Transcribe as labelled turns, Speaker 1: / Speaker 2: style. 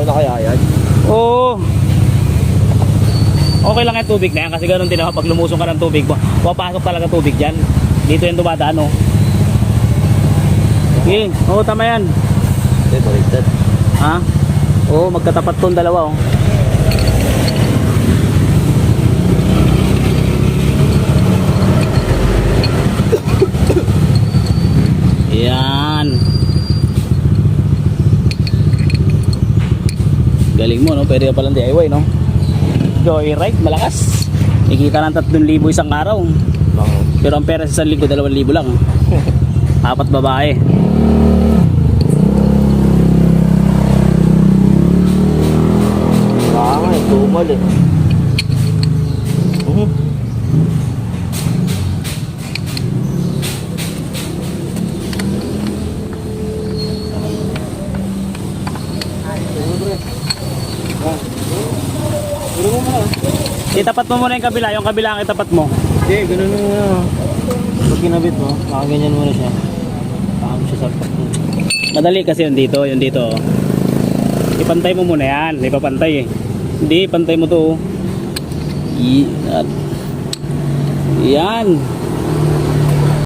Speaker 1: Ano na kaya yan?
Speaker 2: Oo. Okay lang yung tubig na yan kasi ganun din naman pag lumusong ka ng tubig, papasok talaga tubig dyan. Dito yung dumadaan, oh. Okay, oo, tama yan.
Speaker 1: Hindi, baliktad.
Speaker 2: Ha? Oo, magkatapat tong dalawa, oh. Yan. Galing mo, no? Pwede ka palang DIY, no? Joyride, malakas. Ikita ng 3,000 isang araw. Pero ang pera sa isang linggo, 2,000 lang. Apat babae.
Speaker 1: Eh, tumal eh.
Speaker 2: Itapat mo muna yung kabila, yung kabila ang itapat mo.
Speaker 1: Hindi, ganun mo muna. Pag kinabit mo, nakaganyan muna siya. Baka mo siya salpak mo.
Speaker 2: Madali kasi yung dito, yung dito. oh. Ipantay mo muna yan, ipapantay eh. Hindi, pantay mo to. oh. At- yan.